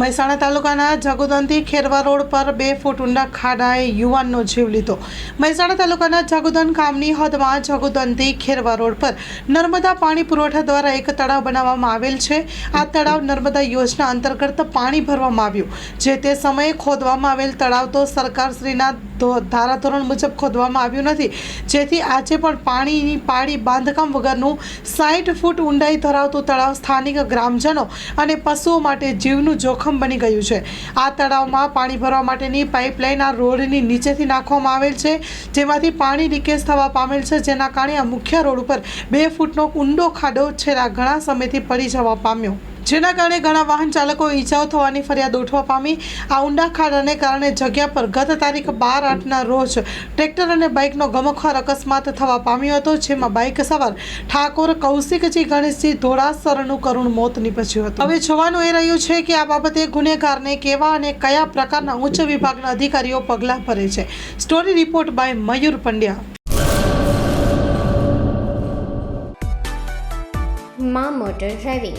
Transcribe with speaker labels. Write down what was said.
Speaker 1: મહેસાણા તાલુકાના જગુદનથી ખેરવા રોડ પર બે ફૂટ ઊંડા ખાડાએ યુવાનનો જીવ લીધો. મહેસાણા તાલુકાના જગુદન ગામની હદમાં જગુદનથી ખેરવા રોડ પર નર્મદા પાણી પુરવઠા દ્વારા એક તળાવ બનાવવામાં આવેલ છે. આ તળાવ નર્મદા યોજના અંતર્ગત પાણી ભરવામાં આવ્યું. જે તે સમયે ખોદવામાં આવેલ તળાવ તો સરકારશ્રીના ધારાધોરણ મુજબ ખોદવામાં આવ્યું નથી. જેથી આજે પણ પાણીની પાળી બાંધકામ વગરનું સાઠ ફૂટ ઊંડાઈ ધરાવતું તળાવ સ્થાનિક ગ્રામજનો અને પશુઓ માટે જીવનું જોખમ બની ગયું છે. આ તળાવમાં પાણી ભરવા માટેની પાઇપલાઇન આ રોડની નીચેથી નાખવામાં આવેલ છે. જેમાંથી પાણી લીકેજ થવા પામેલ છે. જેના કારણે આ મુખ્ય રોડ ઉપર બે ફૂટનો ઊંડો ખાડો છેલ્લા ઘણા સમયથી પડી જવા પામ્યો. જેના કારણે ઘણા વાહન ચાલકો ઈજાઓ થવાની ફરિયાદ ઉઠવા પામી. આ ઊંડા ખાડાને કારણે જગ્યા પર ગત તારીખ બાર આઠના રોજ ટ્રેક્ટર અને બાઇકનો ગમખ્વાર અકસ્માત થવા પામ્યો હતો, જેમાં બાઇક સવાર ઠાકોર, કૌશિકજી, ગણેશજી ધોળાસરનું કરુણ મોત નીપજ્યું હતું. હવે જોવાનું એ રહ્યું છે કે આ બાબતે ગુનેગારને કેવા અને કયા પ્રકારના ઉચ્ચ વિભાગના અધિકારીઓ પગલાં ભરે છે. Story report by Mayur Pandya.
Speaker 2: મા motor driving.